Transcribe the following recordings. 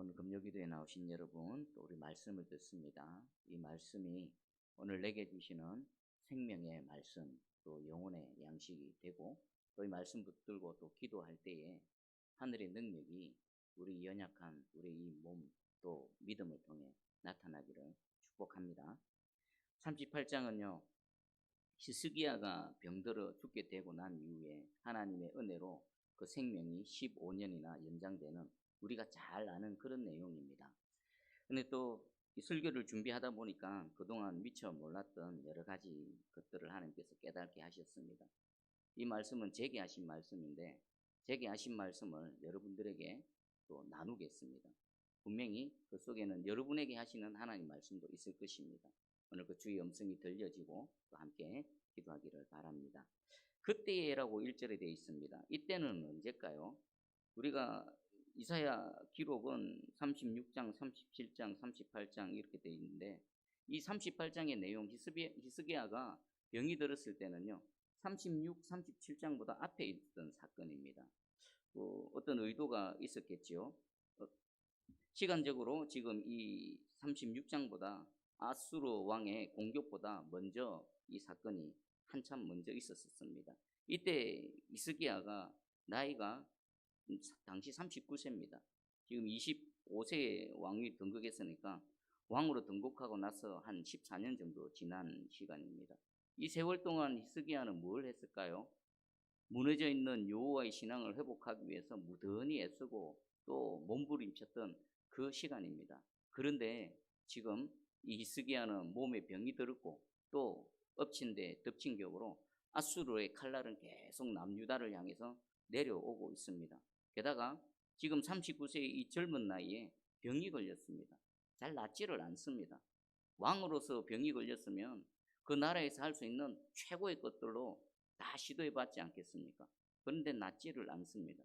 오늘 금요기도에 나오신 여러분, 또 우리 말씀을 듣습니다. 이 말씀이 오늘 내게 주시는 생명의 말씀, 또 영혼의 양식이 되고, 또 이 말씀 붙들고 또 기도할 때에 하늘의 능력이 우리 연약한 우리 이 몸, 또 믿음을 통해 나타나기를 축복합니다. 38장은요, 히스기야가 병들어 죽게 되고 난 이후에 하나님의 은혜로 그 생명이 15년이나 연장되는 우리가 잘 아는 그런 내용입니다. 근데 또 이 설교를 준비하다 보니까 그동안 미처 몰랐던 여러 가지 것들을 하나님께서 깨닫게 하셨습니다. 이 말씀은 제게 하신 말씀인데 제게 하신 말씀을 여러분들에게 또 나누겠습니다. 분명히 그 속에는 여러분에게 하시는 하나님 말씀도 있을 것입니다. 오늘 그 주의 음성이 들려지고 또 함께 기도하기를 바랍니다. 그때라고 1절에 되어 있습니다. 이때는 언제일까요? 우리가 이사야 기록은 36장, 37장, 38장 이렇게 되어 있는데 이 38장의 내용 히스기야가 병이 들었을 때는요. 36, 37장보다 앞에 있던 사건입니다. 어, 어떤 의도가 있었겠지요. 어, 시간적으로 지금 이 36장보다 아수르 왕의 공격보다 먼저 이 사건이 한참 먼저 있었습니다. 이때 이스기야가 나이가 당시 39세입니다. 지금 25세에 왕위 등극했으니까 왕으로 등극하고 나서 한 14년 정도 지난 시간입니다. 이 세월 동안 히스기야는 뭘 했을까요? 무너져 있는 여호와의 신앙을 회복하기 위해서 무던히 애쓰고 또 몸부림쳤던 그 시간입니다. 그런데 지금 이 히스기야는 몸에 병이 들었고 또 엎친 데 덮친 격으로 아수르의 칼날은 계속 남유다를 향해서 내려오고 있습니다. 게다가 지금 39세의 이 젊은 나이에 병이 걸렸습니다. 잘 낫지를 않습니다. 왕으로서 병이 걸렸으면 그 나라에서 할 수 있는 최고의 것들로 다 시도해 봤지 않겠습니까? 그런데 낫지를 않습니다.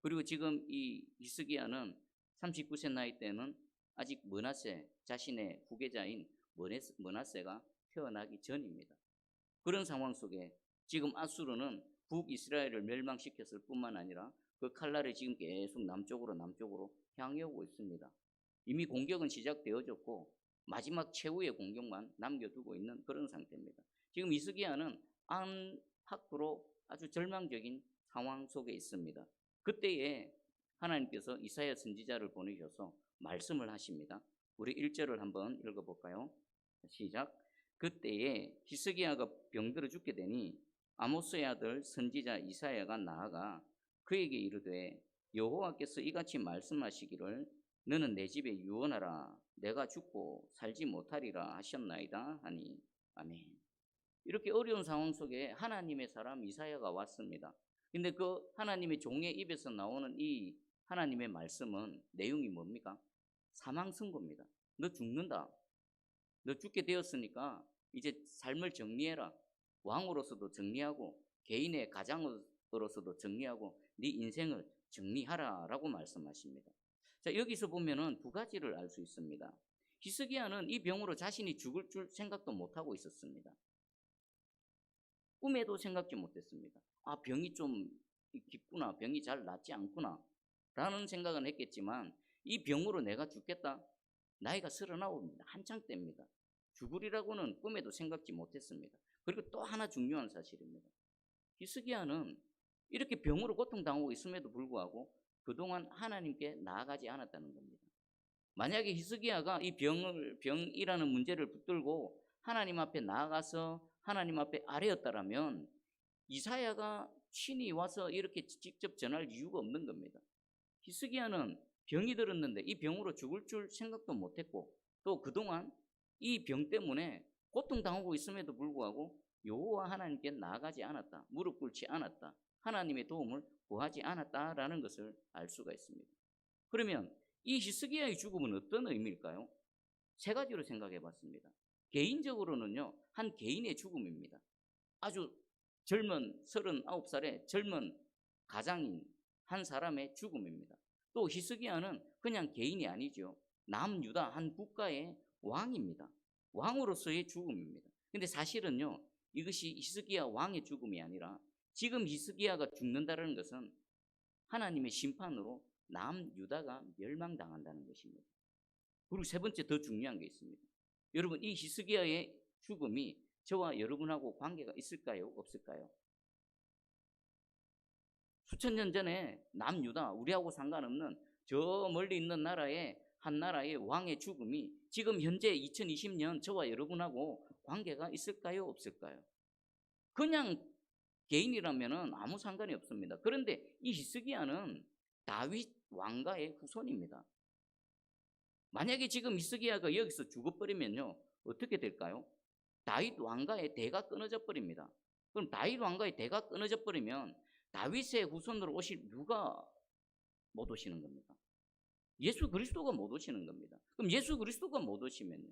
그리고 지금 이 히스기야는 39세 나이 때는 아직 머나세 자신의 후계자인 머나세가 태어나기 전입니다. 그런 상황 속에 지금 아수르는 북이스라엘을 멸망시켰을 뿐만 아니라 그 칼날이 지금 계속 남쪽으로 남쪽으로 향해 오고 있습니다. 이미 공격은 시작되어졌고 마지막 최후의 공격만 남겨두고 있는 그런 상태입니다. 지금 이스기야는 안팎으로 아주 절망적인 상황 속에 있습니다. 그때에 하나님께서 이사야 선지자를 보내셔서 말씀을 하십니다. 우리 1절을 한번 읽어볼까요? 시작. 그때에 히스기야가 병들어 죽게 되니 아모스의 아들 선지자 이사야가 나아가 그에게 이르되 여호와께서 이같이 말씀하시기를 너는 내 집에 유언하라 내가 죽고 살지 못하리라 하셨나이다 하니 아멘. 이렇게 어려운 상황 속에 하나님의 사람 이사야가 왔습니다. 근데 그 하나님의 종의 입에서 나오는 이 하나님의 말씀은 내용이 뭡니까? 사망 선고입니다. 너 죽는다. 너 죽게 되었으니까 이제 삶을 정리해라. 왕으로서도 정리하고 개인의 가장으로서도 정리하고 네 인생을 정리하라라고 말씀하십니다. 자, 여기서 보면은 두 가지를 알 수 있습니다. 히스기야는 이 병으로 자신이 죽을 줄 생각도 못 하고 있었습니다. 꿈에도 생각지 못했습니다. 아, 병이 좀 깊구나. 병이 잘 낫지 않구나. 라는 생각은 했겠지만 이 병으로 내가 죽겠다. 나이가 서른아홉입니다. 한창 때입니다. 죽으리라고는 꿈에도 생각지 못했습니다. 그리고 또 하나 중요한 사실입니다. 히스기야는 이렇게 병으로 고통당하고 있음에도 불구하고 그동안 하나님께 나아가지 않았다는 겁니다. 만약에 히스기야가 이 병을 병이라는 문제를 붙들고 하나님 앞에 나아가서 하나님 앞에 아뢰었다라면 이사야가 친히 와서 이렇게 직접 전할 이유가 없는 겁니다. 히스기야는 병이 들었는데 이 병으로 죽을 줄 생각도 못했고 또 그동안 이 병 때문에 고통당하고 있음에도 불구하고 여호와 하나님께 나아가지 않았다. 무릎 꿇지 않았다. 하나님의 도움을 구하지 않았다라는 것을 알 수가 있습니다. 그러면 이 히스기야의 죽음은 어떤 의미일까요? 세 가지로 생각해 봤습니다. 개인적으로는요, 한 개인의 죽음입니다. 아주 젊은 39살의 젊은 가장인 한 사람의 죽음입니다. 또 히스기야는 그냥 개인이 아니죠. 남유다 한 국가의 왕입니다. 왕으로서의 죽음입니다. 근데 사실은요, 이것이 히스기야 왕의 죽음이 아니라 지금 히스기야가 죽는다는 것은 하나님의 심판으로 남유다가 멸망당한다는 것입니다. 그리고 세 번째 더 중요한 게 있습니다. 여러분 이 히스기야의 죽음이 저와 여러분하고 관계가 있을까요? 없을까요? 수천 년 전에 남유다 우리하고 상관없는 저 멀리 있는 나라의 한 나라의 왕의 죽음이 지금 현재 2020년 저와 여러분하고 관계가 있을까요? 없을까요? 그냥 개인이라면 아무 상관이 없습니다. 그런데 이 히스기야는 다윗 왕가의 후손입니다. 만약에 지금 히스기야가 여기서 죽어버리면요 어떻게 될까요? 다윗 왕가의 대가 끊어져 버립니다. 그럼 다윗 왕가의 대가 끊어져 버리면 다윗의 후손으로 오실 누가 못 오시는 겁니까? 예수 그리스도가 못 오시는 겁니다. 그럼 예수 그리스도가 못 오시면요.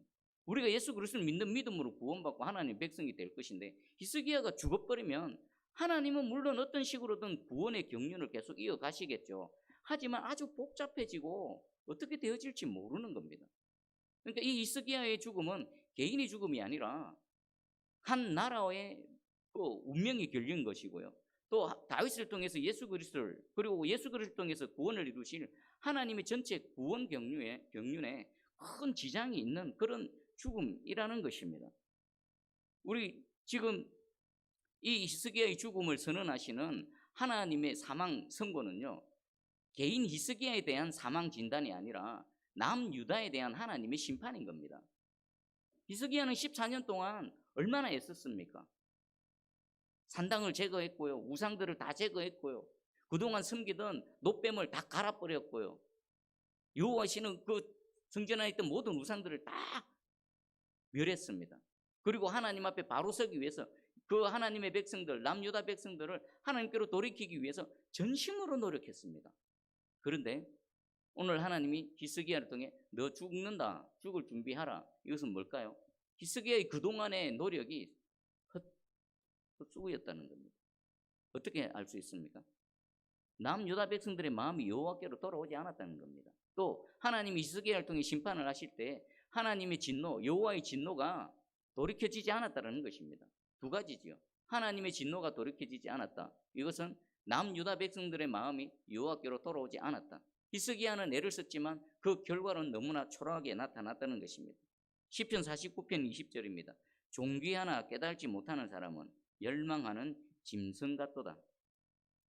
우리가 예수 그리스도를 믿는 믿음으로 구원받고 하나님 백성이 될 것인데 히스기야가 죽어버리면 하나님은 물론 어떤 식으로든 구원의 경륜을 계속 이어가시겠죠. 하지만 아주 복잡해지고 어떻게 되어질지 모르는 겁니다. 그러니까 이 히스기야의 죽음은 개인의 죽음이 아니라 한 나라의 그 운명이 결린 것이고요. 또 다윗을 통해서 예수 그리스도를 그리고 예수 그리스도를 통해서 구원을 이루실 하나님의 전체 구원 경륜에 경륜에 큰 지장이 있는 그런 죽음이라는 것입니다. 우리 지금 이 히스기야의 죽음을 선언하시는 하나님의 사망 선고는요. 개인 히스기야에 대한 사망 진단이 아니라 남유다에 대한 하나님의 심판인 겁니다. 히스기야는 14년 동안 얼마나 애썼습니까? 산당을 제거했고요. 우상들을 다 제거했고요. 그동안 섬기던 노뱀을 다 갈아버렸고요. 여호와시는 그 성전 안에 있던 모든 우상들을 다 멸했습니다. 그리고 하나님 앞에 바로 서기 위해서 그 하나님의 백성들, 남유다 백성들을 하나님께로 돌이키기 위해서 전심으로 노력했습니다. 그런데 오늘 하나님이 히스기야를 통해 너 죽는다, 죽을 준비하라. 이것은 뭘까요? 히스기야의 그동안의 노력이 헛, 헛수고였다는 겁니다. 어떻게 알 수 있습니까? 남유다 백성들의 마음이 여호와께로 돌아오지 않았다는 겁니다. 또 하나님이 히스기야를 통해 심판을 하실 때 하나님의 진노, 여호와의 진노가 돌이켜지지 않았다는 것입니다. 두 가지지요. 하나님의 진노가 돌이켜지지 않았다. 이것은 남유다 백성들의 마음이 여호와께로 돌아오지 않았다. 히스기야는 애를 썼지만 그 결과는 너무나 초라하게 나타났다는 것입니다. 시편 49편 20절입니다. 종귀 하나 깨달지 못하는 사람은 열망하는 짐승 같도다.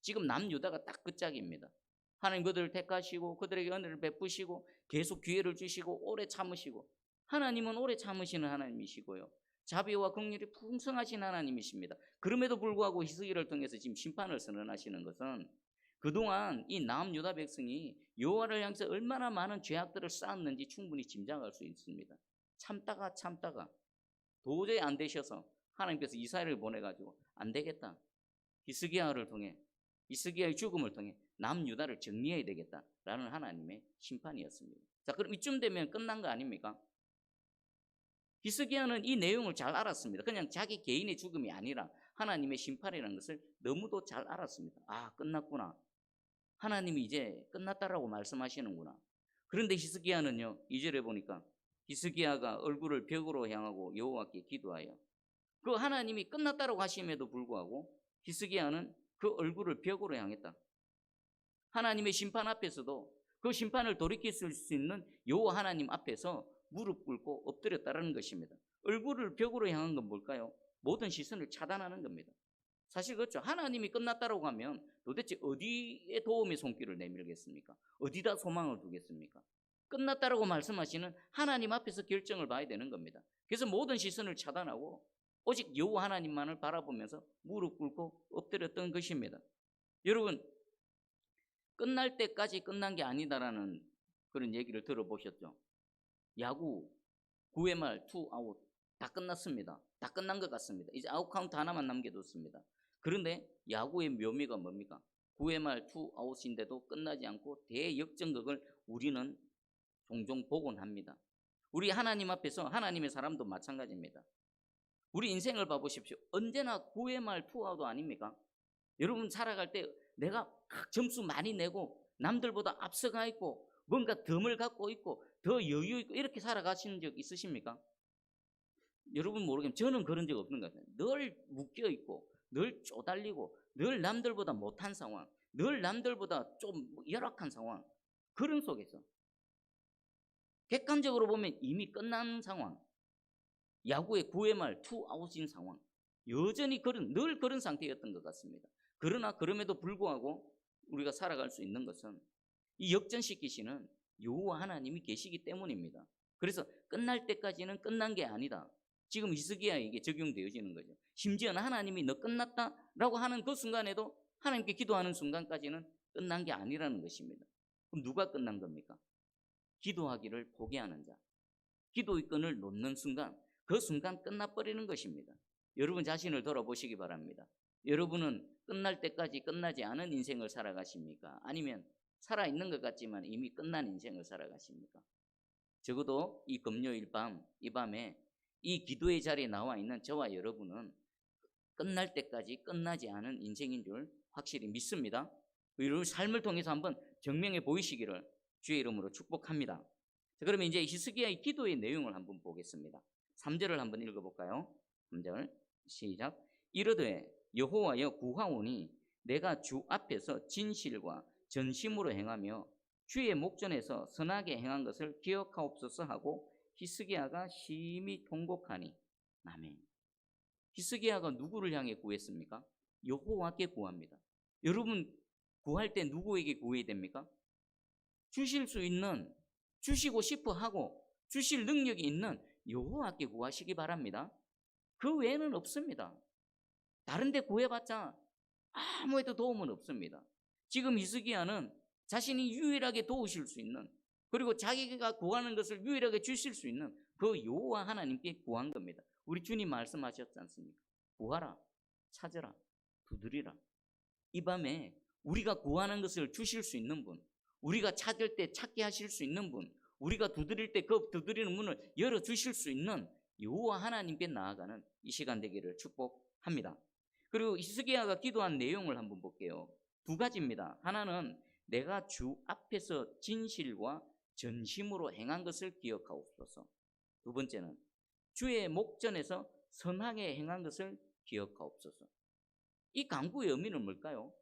지금 남유다가 딱그 짝입니다. 하나님 그들을 택하시고 그들에게 은혜를 베푸시고 계속 기회를 주시고 오래 참으시고 하나님은 오래 참으시는 하나님이시고요. 자비와 긍휼이 풍성하신 하나님이십니다. 그럼에도 불구하고 히스기를 통해서 지금 심판을 선언하시는 것은 그동안 이 남유다 백성이 여호와를 향해서 얼마나 많은 죄악들을 쌓았는지 충분히 짐작할 수 있습니다. 참다가 참다가 도저히 안 되셔서 하나님께서 이사야를 보내가지고 안 되겠다. 히스기야를 통해 히스기야의 죽음을 통해 남유다를 정리해야 되겠다라는 하나님의 심판이었습니다. 자, 그럼 이쯤 되면 끝난 거 아닙니까? 히스기야는 이 내용을 잘 알았습니다. 그냥 자기 개인의 죽음이 아니라 하나님의 심판이라는 것을 너무도 잘 알았습니다. 아, 끝났구나. 하나님이 이제 끝났다라고 말씀하시는구나. 그런데 히스기야는요, 이절에 보니까 히스기야가 얼굴을 벽으로 향하고 여호와께 기도하여 그 하나님이 끝났다라고 하심에도 불구하고 히스기야는 그 얼굴을 벽으로 향했다. 하나님의 심판 앞에서도 그 심판을 돌이킬 수 있는 여호와 하나님 앞에서 무릎 꿇고 엎드렸다는 것입니다. 얼굴을 벽으로 향한 건 뭘까요? 모든 시선을 차단하는 겁니다. 사실 그렇죠. 하나님이 끝났다고 하면 도대체 어디에 도움의 손길을 내밀겠습니까? 어디다 소망을 두겠습니까? 끝났다라고 말씀하시는 하나님 앞에서 결정을 봐야 되는 겁니다. 그래서 모든 시선을 차단하고 오직 여호와 하나님만을 바라보면서 무릎 꿇고 엎드렸던 것입니다. 여러분 끝날 때까지 끝난 게 아니다라는 그런 얘기를 들어보셨죠? 야구 9회 말 투 아웃 다 끝났습니다. 다 끝난 것 같습니다. 이제 아웃 카운트 하나만 남겨뒀습니다. 그런데 야구의 묘미가 뭡니까? 9회 말 투 아웃인데도 끝나지 않고 대역전극을 우리는 종종 보곤 합니다. 우리 하나님 앞에서 하나님의 사람도 마찬가지입니다. 우리 인생을 봐보십시오. 언제나 9회 말 투아웃 아닙니까? 여러분 살아갈 때 내가 점수 많이 내고 남들보다 앞서가 있고 뭔가 덤을 갖고 있고 더 여유 있고 이렇게 살아가시는 적 있으십니까? 여러분 모르겠지만 저는 그런 적 없는 것 같아요. 늘 묶여 있고 늘 쪼달리고 늘 남들보다 못한 상황 늘 남들보다 좀 열악한 상황 그런 속에서 객관적으로 보면 이미 끝난 상황. 야구의 9회 말 투아웃인 상황. 여전히 그런 늘 그런 상태였던 것 같습니다. 그러나 그럼에도 불구하고 우리가 살아갈 수 있는 것은 이 역전시키시는 여호와 하나님이 계시기 때문입니다. 그래서 끝날 때까지는 끝난 게 아니다. 지금 히스기야에게 적용되어지는 거죠. 심지어는 하나님이 너 끝났다라고 하는 그 순간에도 하나님께 기도하는 순간까지는 끝난 게 아니라는 것입니다. 그럼 누가 끝난 겁니까? 기도하기를 포기하는 자. 기도의 끈을 놓는 순간 그 순간 끝나버리는 것입니다. 여러분 자신을 돌아보시기 바랍니다. 여러분은 끝날 때까지 끝나지 않은 인생을 살아가십니까? 아니면 살아있는 것 같지만 이미 끝난 인생을 살아가십니까? 적어도 이 금요일 밤, 이 밤에 이 기도의 자리에 나와 있는 저와 여러분은 끝날 때까지 끝나지 않은 인생인 줄 확실히 믿습니다. 여러분 삶을 통해서 한번 증명해 보이시기를 주의 이름으로 축복합니다. 자, 그러면 이제 히스기야의 기도의 내용을 한번 보겠습니다. 3절을 한번 읽어볼까요? 3절 시작. 이르되 여호와여 구하오니 내가 주 앞에서 진실과 전심으로 행하며 주의 목전에서 선하게 행한 것을 기억하옵소서 하고 히스기야가 심히 통곡하니 아멘. 히스기야가 누구를 향해 구했습니까? 여호와께 구합니다. 여러분 구할 때 누구에게 구해야 됩니까? 주실 수 있는 주시고 싶어 하고 주실 능력이 있는 여호와께 구하시기 바랍니다. 그 외에는 없습니다. 다른 데 구해봤자 아무에도 도움은 없습니다. 지금 이스기야는 자신이 유일하게 도우실 수 있는 그리고 자기가 구하는 것을 유일하게 주실 수 있는 그 여호와 하나님께 구한 겁니다. 우리 주님 말씀하셨지 않습니까? 구하라, 찾으라, 두드리라. 이 밤에 우리가 구하는 것을 주실 수 있는 분, 우리가 찾을 때 찾게 하실 수 있는 분, 우리가 두드릴 때 그 두드리는 문을 열어 주실 수 있는 여호와 하나님께 나아가는 이 시간 되기를 축복합니다. 그리고 히스기야가 기도한 내용을 한번 볼게요. 두 가지입니다. 하나는 내가 주 앞에서 진실과 전심으로 행한 것을 기억하옵소서. 두 번째는 주의 목전에서 선하게 행한 것을 기억하옵소서. 이 강구의 의미는 뭘까요?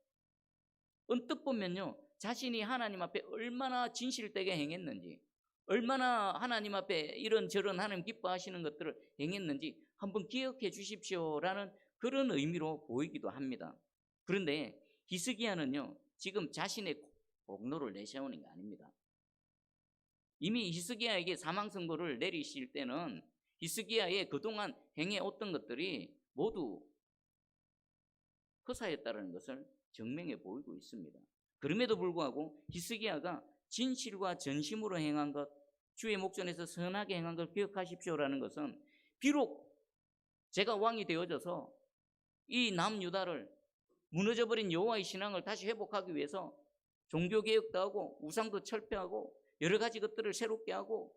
언뜻 보면요. 자신이 하나님 앞에 얼마나 진실되게 행했는지, 얼마나 하나님 앞에 이런저런 하나님 기뻐하시는 것들을 행했는지 한번 기억해 주십시오라는 그런 의미로 보이기도 합니다. 그런데 히스기야는요, 지금 자신의 공로를 내세우는 게 아닙니다. 이미 히스기야에게 사망 선고를 내리실 때는 히스기야의 그동안 행해왔던 것들이 모두 허사였다는 것을 증명해 보이고 있습니다. 그럼에도 불구하고 히스기야가 진실과 전심으로 행한 것, 주의 목전에서 선하게 행한 걸 기억하십시오라는 것은 비록 제가 왕이 되어져서 이 남유다를 무너져버린 여호와의 신앙을 다시 회복하기 위해서 종교 개혁도 하고 우상도 철폐하고 여러 가지 것들을 새롭게 하고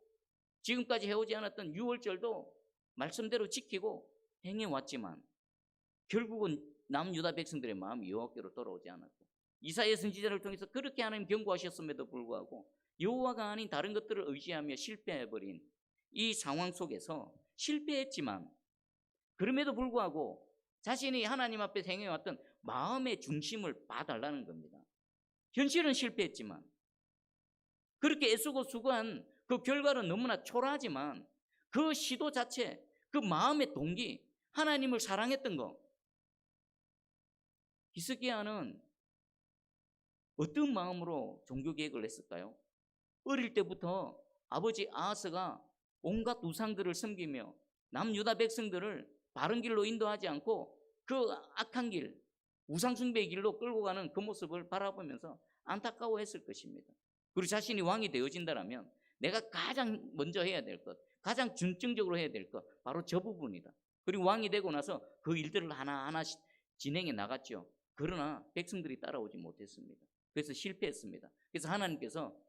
지금까지 해오지 않았던 유월절도 말씀대로 지키고 행해왔지만 결국은 남유다 백성들의 마음이 여호와께로 돌아오지 않았고 이사야 선지자를 통해서 그렇게 하나님 경고하셨음에도 불구하고 여호와가 아닌 다른 것들을 의지하며 실패해버린 이 상황 속에서 실패했지만 그럼에도 불구하고 자신이 하나님 앞에 행해왔던 마음의 중심을 봐달라는 겁니다. 현실은 실패했지만 그렇게 애쓰고 수고한 그 결과는 너무나 초라하지만 그 시도 자체, 그 마음의 동기, 하나님을 사랑했던 거. 히스기야는 어떤 마음으로 종교 계획을 했을까요? 어릴 때부터 아버지 아하스가 온갖 우상들을 섬기며 남유다 백성들을 바른 길로 인도하지 않고 그 악한 길, 우상 숭배의 길로 끌고 가는 그 모습을 바라보면서 안타까워했을 것입니다. 그리고 자신이 왕이 되어진다면 내가 가장 먼저 해야 될 것, 가장 중증적으로 해야 될 것, 바로 저 부분이다. 그리고 왕이 되고 나서 그 일들을 하나하나 진행해 나갔죠. 그러나 백성들이 따라오지 못했습니다. 그래서 실패했습니다. 그래서 하나님께서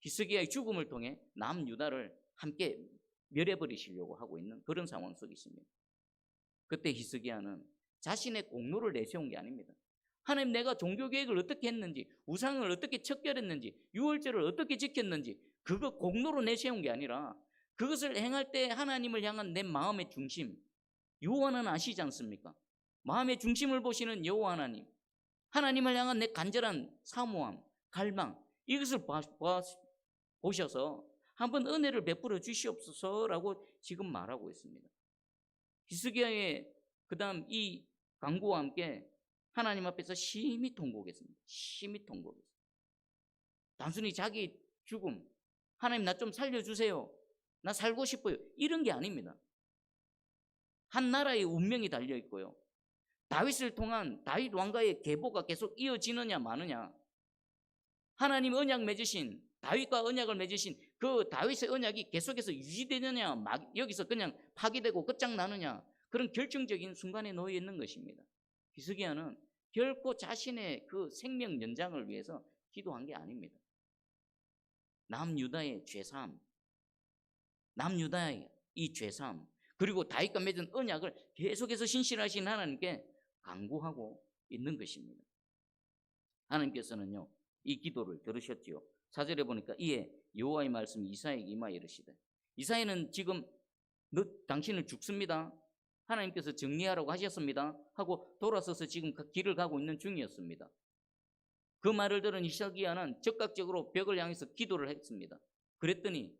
히스기야의 죽음을 통해 남유다를 함께 멸해버리시려고 하고 있는 그런 상황 속에 있습니다. 그때 히스기야는 자신의 공로를 내세운 게 아닙니다. 하나님 내가 종교 계획을 어떻게 했는지, 우상을 어떻게 척결했는지, 유월절을 어떻게 지켰는지 그거 공로로 내세운 게 아니라 그것을 행할 때 하나님을 향한 내 마음의 중심, 여호와는 아시지 않습니까? 마음의 중심을 보시는 여호와 하나님, 하나님을 향한 내 간절한 사모함, 갈망 이것을 봐, 봐- 보셔서 한번 은혜를 베풀어 주시옵소서라고 지금 말하고 있습니다. 히스기야의 그다음 이 강구와 함께 하나님 앞에서 심히 통곡했습니다. 심히 통곡했습니다. 단순히 자기 죽음, 하나님 나 좀 살려주세요. 나 살고 싶어요. 이런 게 아닙니다. 한 나라의 운명이 달려 있고요. 다윗을 통한 다윗 왕가의 계보가 계속 이어지느냐 마느냐. 하나님 언약 맺으신 다윗과 언약을 맺으신 그 다윗의 언약이 계속해서 유지되느냐 막 여기서 그냥 파기되고 끝장나느냐 그런 결정적인 순간에 놓여 있는 것입니다. 히스기야는 결코 자신의 그 생명 연장을 위해서 기도한 게 아닙니다. 남유다의 죄삼, 남유다의 이 죄삼, 그리고 다윗과 맺은 언약을 계속해서 신실하신 하나님께 간구하고 있는 것입니다. 하나님께서는요 이 기도를 들으셨지요. 사절에 보니까 이에 여호와의 말씀이 이사에게 임하여 이르시되 이사야는 지금 너 당신은 죽습니다. 하나님께서 정리하라고 하셨습니다. 하고 돌아서서 지금 그 길을 가고 있는 중이었습니다. 그 말을 들은 이사기야는 적극적으로 벽을 향해서 기도를 했습니다. 그랬더니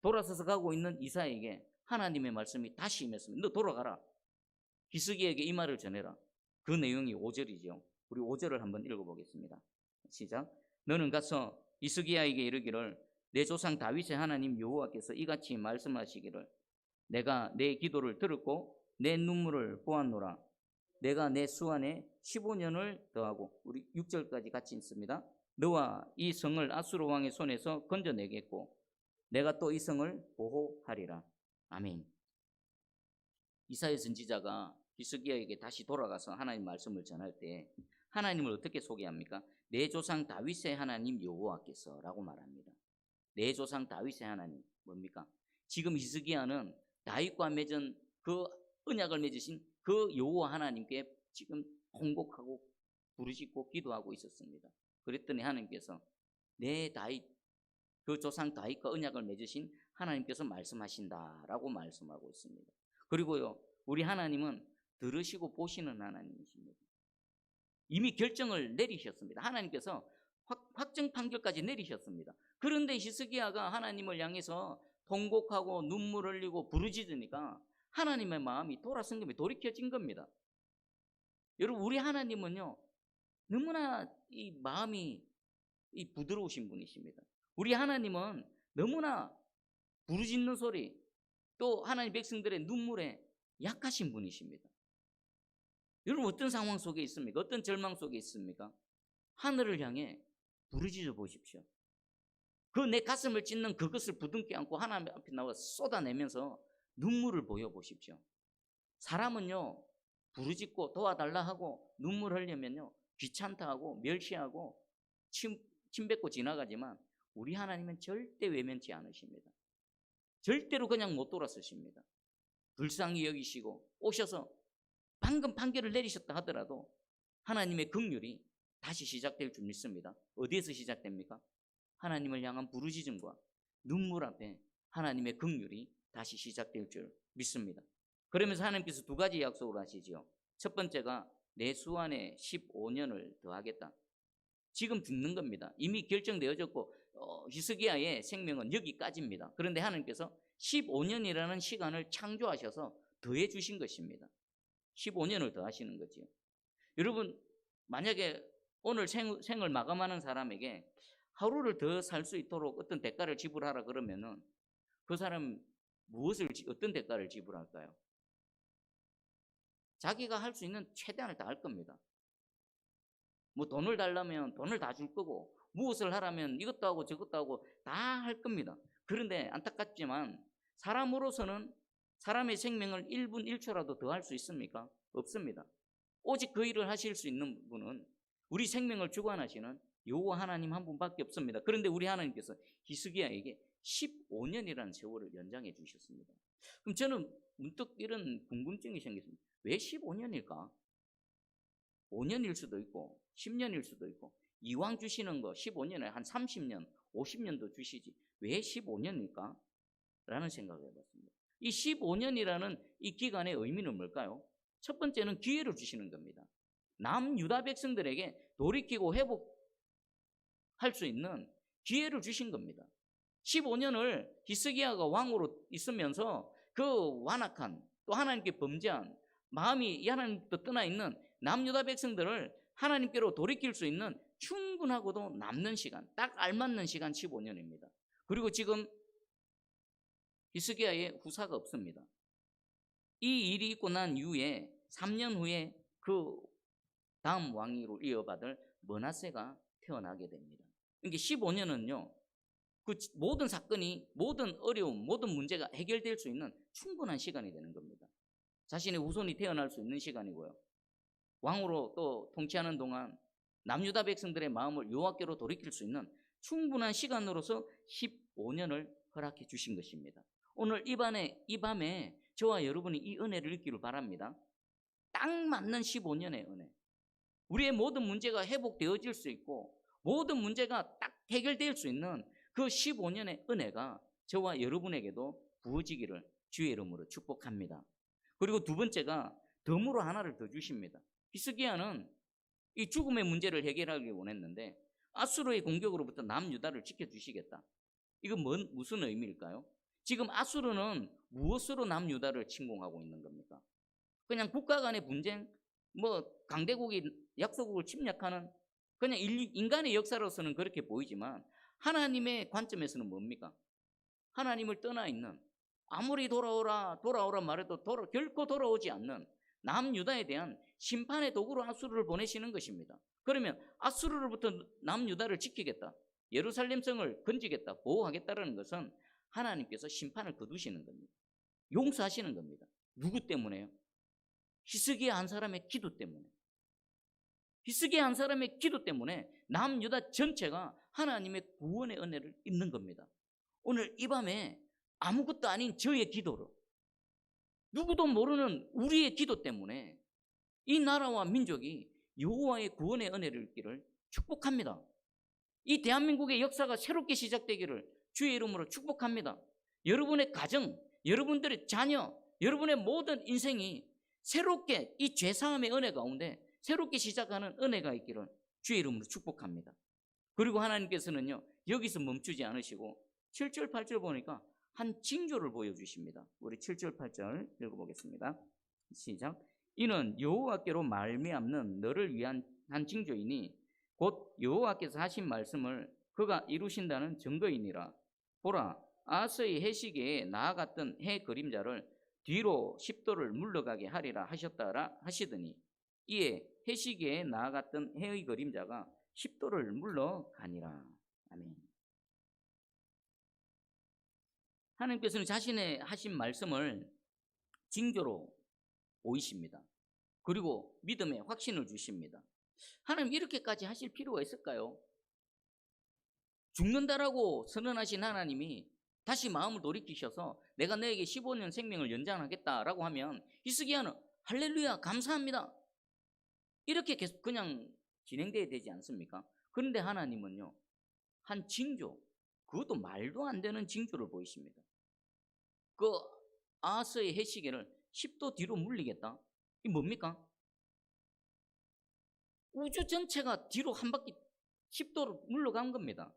돌아서서 가고 있는 이사에게 하나님의 말씀이 다시 임했습니다. 너 돌아가라. 히스기에게 이 말을 전해라. 그 내용이 5절이죠. 우리 5절을 한번 읽어보겠습니다. 시작. 너는 가서 이스기야에게 이르기를 내 조상 다윗의 하나님 여호와께서 이같이 말씀하시기를 내가 내 기도를 들었고 내 눈물을 보았노라. 내가 내 수완에 15년을 더하고 우리 6절까지 같이 있습니다. 너와 이 성을 아수르 왕의 손에서 건져내겠고 내가 또 이 성을 보호하리라. 아멘. 이사야 선지자가 히스기야에게 다시 돌아가서 하나님 말씀을 전할 때 하나님을 어떻게 소개합니까? 내 조상 다윗의 하나님 여호와께서라고 말합니다. 내 조상 다윗의 하나님 뭡니까? 지금 히스기야는 다윗과 맺은 그 언약을 맺으신 그 여호와 하나님께 지금 통곡하고 부르짖고 기도하고 있었습니다. 그랬더니 하나님께서 내 다윗 그 조상 다윗과 언약을 맺으신 하나님께서 말씀하신다라고 말씀하고 있습니다. 그리고요 우리 하나님은 들으시고 보시는 하나님이십니다. 이미 결정을 내리셨습니다. 하나님께서 확, 확정 판결까지 내리셨습니다. 그런데 히스기야가 하나님을 향해서 통곡하고 눈물 흘리고 부르짖으니까 하나님의 마음이 돌아선 겁니다. 돌이켜진 겁니다. 여러분 우리 하나님은요 너무나 이 마음이 이 부드러우신 분이십니다. 우리 하나님은 너무나 부르짖는 소리 또 하나님 백성들의 눈물에 약하신 분이십니다. 여러분 어떤 상황 속에 있습니까? 어떤 절망 속에 있습니까? 하늘을 향해 부르짖어 보십시오. 그 내 가슴을 찢는 그것을 부둥켜 안고 하나님 앞에 나와 쏟아내면서 눈물을 보여 보십시오. 사람은요 부르짖고 도와달라 하고 눈물 흘리면요 귀찮다 하고 멸시하고 침, 침 뱉고 지나가지만 우리 하나님은 절대 외면치 않으십니다. 절대로 그냥 못 돌아서십니다. 불쌍히 여기시고 오셔서 방금 판결을 내리셨다 하더라도 하나님의 긍휼이 다시 시작될 줄 믿습니다. 어디에서 시작됩니까? 하나님을 향한 부르짖음과 눈물 앞에 하나님의 긍휼이 다시 시작될 줄 믿습니다. 그러면서 하나님께서 두 가지 약속을 하시지요. 첫 번째가 내 수완에 15년을 더하겠다. 지금 죽는 겁니다. 이미 결정되어졌고 어, 히스기야의 생명은 여기까지입니다. 그런데 하나님께서 15년이라는 시간을 창조하셔서 더해 주신 것입니다. 15년을 더 하시는 거지요. 여러분, 만약에 오늘 생, 생을 마감하는 사람에게 하루를 더 살 수 있도록 어떤 대가를 지불하라 그러면은 그 사람 무엇을, 지- 어떤 대가를 지불할까요? 자기가 할 수 있는 최대한을 다 할 겁니다. 뭐 돈을 달라면 돈을 다 줄 거고, 무엇을 하라면 이것도 하고 저것도 하고 다 할 겁니다. 그런데 안타깝지만 사람으로서는 사람의 생명을 1분 1초라도 더 할 수 있습니까? 없습니다. 오직 그 일을 하실 수 있는 분은 우리 생명을 주관하시는 여호와 하나님 한 분밖에 없습니다. 그런데 우리 하나님께서 히스기야에게 15년이라는 세월을 연장해 주셨습니다. 그럼 저는 문득 이런 궁금증이 생겼습니다. 왜 15년일까? 5년일 수도 있고 10년일 수도 있고 이왕 주시는 거 15년에 한 30년, 50년도 주시지 왜 15년일까? 라는 생각을 해봤습니다. 이 15년이라는 이 기간의 의미는 뭘까요? 첫 번째는 기회를 주시는 겁니다. 남 유다 백성들에게 돌이키고 회복 할 수 있는 기회를 주신 겁니다. 15년을 히스기야가 왕으로 있으면서 그 완악한 또 하나님께 범죄한 마음이 이 하나님부터 떠나 있는 남유다 백성들을 하나님께로 돌이킬 수 있는 충분하고도 남는 시간, 딱 알맞는 시간 15년입니다. 그리고 지금 히스기야의 후사가 없습니다. 이 일이 있고 난 이후에 3년 후에 그 다음 왕위로 이어받을 머나세가 태어나게 됩니다. 그러니까 15년은요, 그 모든 사건이, 모든 어려움, 모든 문제가 해결될 수 있는 충분한 시간이 되는 겁니다. 자신의 후손이 태어날 수 있는 시간이고요. 왕으로 또 통치하는 동안 남유다 백성들의 마음을 여호와께로 돌이킬 수 있는 충분한 시간으로서 15년을 허락해 주신 것입니다. 오늘 이 밤에, 이 밤에 저와 여러분이 이 은혜를 읽기를 바랍니다. 딱 맞는 15년의 은혜. 우리의 모든 문제가 회복되어질 수 있고 모든 문제가 딱 해결될 수 있는 그 15년의 은혜가 저와 여러분에게도 부어지기를 주의 이름으로 축복합니다. 그리고 두 번째가 덤으로 하나를 더 주십니다. 히스기야는 이 죽음의 문제를 해결하기 원했는데 아수르의 공격으로부터 남유다를 지켜주시겠다. 이건 뭔, 무슨 의미일까요? 지금 아수르는 무엇으로 남유다를 침공하고 있는 겁니까? 그냥 국가 간의 분쟁, 뭐 강대국이 약소국을 침략하는 그냥 인- 인간의 역사로서는 그렇게 보이지만 하나님의 관점에서는 뭡니까? 하나님을 떠나 있는 아무리 돌아오라 돌아오라 말해도 돌아, 결코 돌아오지 않는 남유다에 대한 심판의 도구로 아수르를 보내시는 것입니다. 그러면 아수르로부터 남유다를 지키겠다. 예루살렘 성을 건지겠다. 보호하겠다라는 것은 하나님께서 심판을 거두시는 겁니다. 용서하시는 겁니다. 누구 때문에요? 히스기야 한 사람의 기도 때문에. 히스기야 한 사람의 기도 때문에 남유다 전체가 하나님의 구원의 은혜를 입는 겁니다. 오늘 이 밤에 아무것도 아닌 저의 기도로 누구도 모르는 우리의 기도 때문에 이 나라와 민족이 여호와의 구원의 은혜를 입기를 축복합니다. 이 대한민국의 역사가 새롭게 시작되기를 주의 이름으로 축복합니다. 여러분의 가정, 여러분들의 자녀, 여러분의 모든 인생이 새롭게 이 죄사함의 은혜 가운데 새롭게 시작하는 은혜가 있기를 주의 이름으로 축복합니다. 그리고 하나님께서는요, 여기서 멈추지 않으시고 7절, 8절 보니까 한 징조를 보여주십니다. 우리 7절, 8절 읽어보겠습니다. 시작. 이는 여호와께로 말미암는 너를 위한 한 징조이니 곧 여호와께서 하신 말씀을 그가 이루신다는 증거이니라. 보라, 아스의 해시계에 나아갔던 해 그림자를 뒤로 십도를 물러가게 하리라 하셨다라 하시더니 이에 해시계에 나아갔던 해의 그림자가 십도를 물러가니라. 아멘. 하나님께서는 자신의 하신 말씀을 징조로 보이십니다. 그리고 믿음의 확신을 주십니다. 하나님 이렇게까지 하실 필요가 있을까요? 죽는다라고 선언하신 하나님이 다시 마음을 돌이키셔서 내가 너에게 15년 생명을 연장하겠다라고 하면 히스기야는 할렐루야 감사합니다. 이렇게 계속 그냥 진행돼야 되지 않습니까? 그런데 하나님은요 한 징조 그것도 말도 안 되는 징조를 보이십니다. 그 아스의 해시계를 10도 뒤로 물리겠다. 이 뭡니까? 우주 전체가 뒤로 한 바퀴 10도로 물러간 겁니다.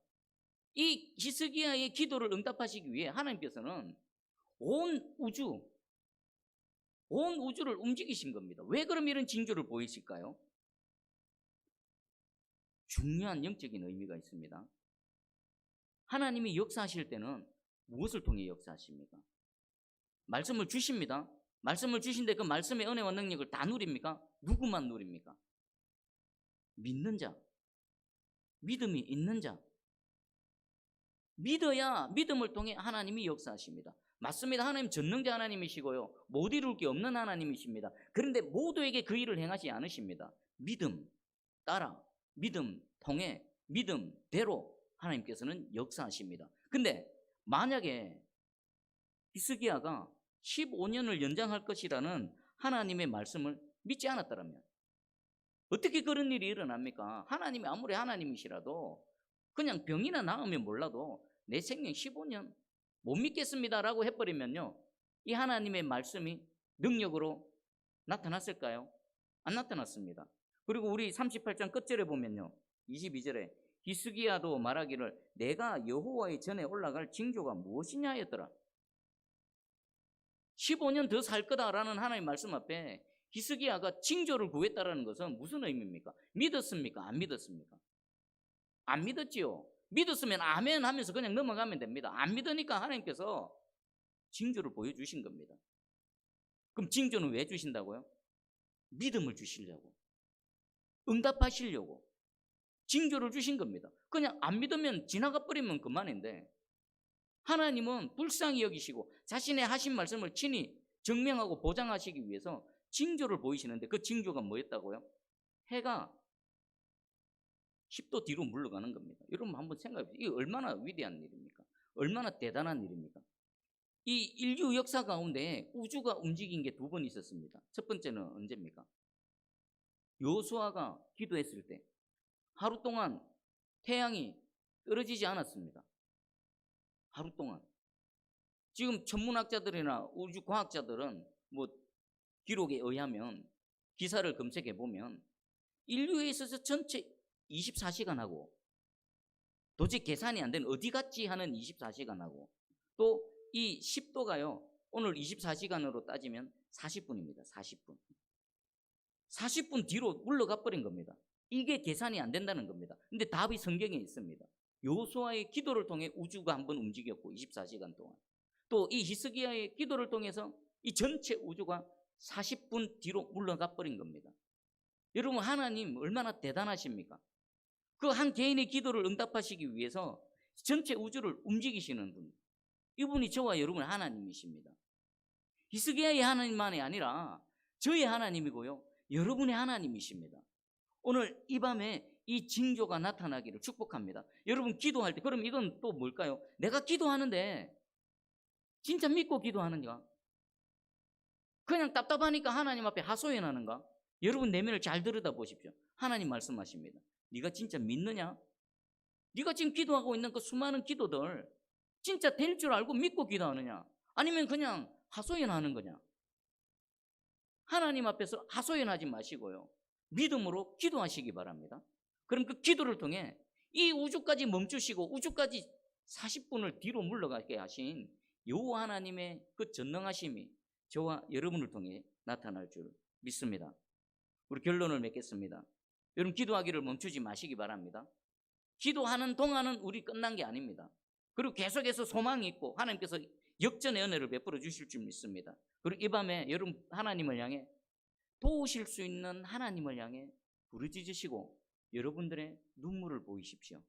이 히스기야의 기도를 응답하시기 위해 하나님께서는 온 우주, 온 우주를 움직이신 겁니다. 왜 그럼 이런 징조를 보이실까요? 중요한 영적인 의미가 있습니다. 하나님이 역사하실 때는 무엇을 통해 역사하십니까? 말씀을 주십니다. 말씀을 주신데 그 말씀의 은혜와 능력을 다 누립니까? 누구만 누립니까? 믿는 자, 믿음이 있는 자, 믿어야 믿음을 통해 하나님이 역사하십니다. 맞습니다. 하나님 전능자 하나님이시고요. 못 이룰 게 없는 하나님이십니다. 그런데 모두에게 그 일을 행하지 않으십니다. 믿음 따라, 믿음 통해, 믿음 대로 하나님께서는 역사하십니다. 근데 만약에 히스기야가 15년을 연장할 것이라는 하나님의 말씀을 믿지 않았다면 어떻게 그런 일이 일어납니까? 하나님이 아무리 하나님이시라도 그냥 병이나 나으면 몰라도 내 생명 15년 못 믿겠습니다라고 해버리면요. 이 하나님의 말씀이 능력으로 나타났을까요? 안 나타났습니다. 그리고 우리 38장 끝절에 보면요. 22절에 히스기야도 말하기를 내가 여호와의 전에 올라갈 징조가 무엇이냐 하였더라. 15년 더 살 거다라는 하나님 말씀 앞에 히스기야가 징조를 구했다라는 것은 무슨 의미입니까? 믿었습니까? 안 믿었습니까? 안 믿었지요. 믿었으면 아멘 하면서 그냥 넘어가면 됩니다. 안 믿으니까 하나님께서 징조를 보여주신 겁니다. 그럼 징조는 왜 주신다고요? 믿음을 주시려고. 응답하시려고. 징조를 주신 겁니다. 그냥 안 믿으면 지나가 버리면 그만인데 하나님은 불쌍히 여기시고 자신의 하신 말씀을 친히 증명하고 보장하시기 위해서 징조를 보이시는데 그 징조가 뭐였다고요? 해가 10도 뒤로 물러가는 겁니다. 여러분 한번 생각해 보세요. 이게 얼마나 위대한 일입니까? 얼마나 대단한 일입니까? 이 인류 역사 가운데 우주가 움직인 게 두 번 있었습니다. 첫 번째는 언제입니까? 요수아가 기도했을 때 하루 동안 태양이 떨어지지 않았습니다. 하루 동안. 지금 천문학자들이나 우주 과학자들은 뭐 기록에 의하면 기사를 검색해 보면 인류에 있어서 전체 24시간 하고 도저히 계산이 안 되는 어디 갔지 하는 24시간 하고 또 이 10도가요 오늘 24시간으로 따지면 40분입니다 40분. 40분 뒤로 물러가 버린 겁니다. 이게 계산이 안 된다는 겁니다. 근데 답이 성경에 있습니다. 요수아의 기도를 통해 우주가 한번 움직였고 24시간 동안. 또 이 히스기야의 기도를 통해서 이 전체 우주가 40분 뒤로 물러가 버린 겁니다. 여러분 하나님 얼마나 대단하십니까? 그 한 개인의 기도를 응답하시기 위해서 전체 우주를 움직이시는 분. 이분이 저와 여러분 하나님이십니다. 히스기야의 하나님만이 아니라 저의 하나님이고요. 여러분의 하나님이십니다. 오늘 이 밤에 이 징조가 나타나기를 축복합니다. 여러분 기도할 때 그럼 이건 또 뭘까요? 내가 기도하는데 진짜 믿고 기도하는가? 그냥 답답하니까 하나님 앞에 하소연하는가? 여러분 내면을 잘 들여다 보십시오. 하나님 말씀하십니다. 네가 진짜 믿느냐? 네가 지금 기도하고 있는 그 수많은 기도들 진짜 될 줄 알고 믿고 기도하느냐? 아니면 그냥 하소연하는 거냐? 하나님 앞에서 하소연하지 마시고요. 믿음으로 기도하시기 바랍니다. 그럼 그 기도를 통해 이 우주까지 멈추시고 우주까지 40분을 뒤로 물러가게 하신 여호와 하나님의 그 전능하심이 저와 여러분을 통해 나타날 줄 믿습니다. 우리 결론을 맺겠습니다. 여러분 기도하기를 멈추지 마시기 바랍니다. 기도하는 동안은 우리 끝난 게 아닙니다. 그리고 계속해서 소망이 있고 하나님께서 역전의 은혜를 베풀어 주실 줄 믿습니다. 그리고 이 밤에 여러분 하나님을 향해 도우실 수 있는 하나님을 향해 부르짖으시고 여러분들의 눈물을 보이십시오.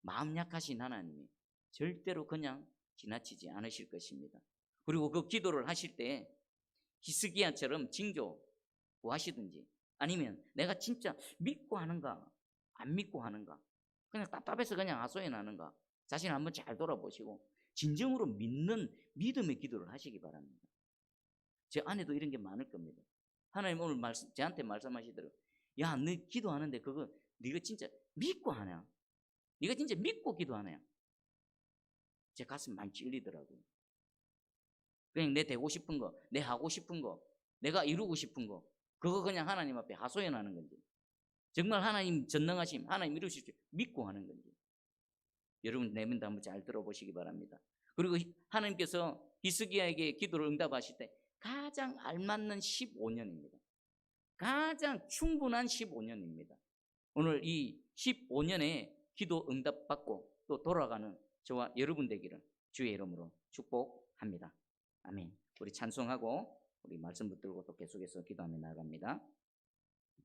마음 약하신 하나님이 절대로 그냥 지나치지 않으실 것입니다. 그리고 그 기도를 하실 때 히스기야처럼 징조 구하시든지 아니면 내가 진짜 믿고 하는가 안 믿고 하는가 그냥 답답해서 그냥 하소연하는가 자신 한번 잘 돌아보시고 진정으로 믿는 믿음의 기도를 하시기 바랍니다. 제 안에도 이런 게 많을 겁니다. 하나님 오늘 말씀 저한테 말씀하시더라고. 야, 너 기도하는데 그거 네가 진짜 믿고 하냐? 네가 진짜 믿고 기도하냐? 제 가슴 많이 찔리더라고요. 그냥 내 되고 싶은 거, 내 하고 싶은 거, 내가 이루고 싶은 거, 그거 그냥 하나님 앞에 하소연하는 건지, 정말 하나님 전능하심, 하나님 줄 믿고 하는 건지, 여러분 내면도 한번 잘 들어보시기 바랍니다. 그리고 하나님께서 히스기야에게 기도를 응답하실 때 가장 알맞는 15년입니다. 가장 충분한 15년입니다. 오늘 이 15년에 기도 응답받고 또 돌아가는 저와 여러분 되기를 주의 이름으로 축복합니다. 아멘. 우리 찬송하고 우리 말씀 붙들고 또 계속해서 기도하며 나갑니다.